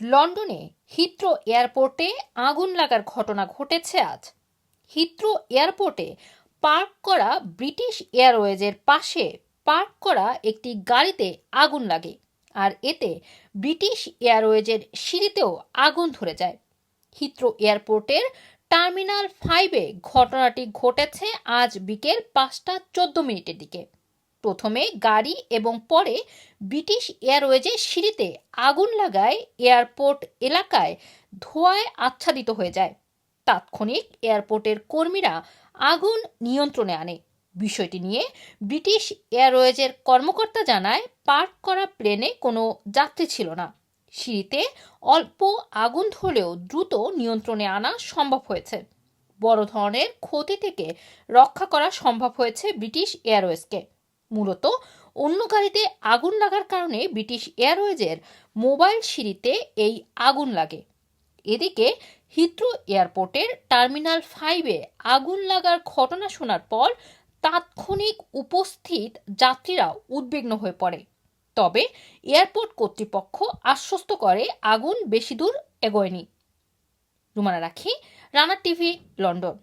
লন্ডনে হিথ্রো এয়ারপোর্টে আগুন লাগার ঘটনা ঘটেছে আজ। হিথ্রো এয়ারপোর্টে পার্ক করা ব্রিটিশ এয়ারওয়েজের পাশে পার্ক করা একটি গাড়িতে আগুন লাগে, আর এতে ব্রিটিশ এয়ারওয়েজের সিঁড়িতেও আগুন ধরে যায়। হিথ্রো এয়ারপোর্টের টার্মিনাল ফাইভে ঘটনাটি ঘটেছে আজ বিকেল পাঁচটা চোদ্দ মিনিটের দিকে। প্রথমে গাড়ি এবং পরে ব্রিটিশ এয়ারওয়েজের সিঁড়িতে আগুন লাগায় এয়ারপোর্ট এলাকায় ধোঁয়ায় আচ্ছাদিত হয়ে যায়। তাৎক্ষণিক এয়ারপোর্টের কর্মীরা আগুন নিয়ন্ত্রণে আনে। বিষয়টি নিয়ে ব্রিটিশ এয়ারওয়েজের কর্মকর্তা জানায়, পার্ক করা প্লেনে কোনো যাত্রী ছিল না। সিঁড়িতে অল্প আগুন ধরলেও দ্রুত নিয়ন্ত্রণে আনা সম্ভব হয়েছে। বড় ধরনের ক্ষতি থেকে রক্ষা করা সম্ভব হয়েছে ব্রিটিশ এয়ারওয়েজকে। মূলত অন্য গাড়িতে আগুন লাগার কারণে ব্রিটিশ এয়ারওয়েজের মোবাইল সিঁড়িতে এই আগুন লাগে। এদিকে হিথ্রো এয়ারপোর্টের টার্মিনাল ফাইভে আগুন লাগার ঘটনা শোনার পর তাৎক্ষণিক উপস্থিত যাত্রীরা উদ্বিগ্ন হয়ে পড়ে। তবে এয়ারপোর্ট কর্তৃপক্ষ আশ্বস্ত করে আগুন বেশি দূর এগোয়নি। রুমানা রাখি, রানা টিভি, লন্ডন।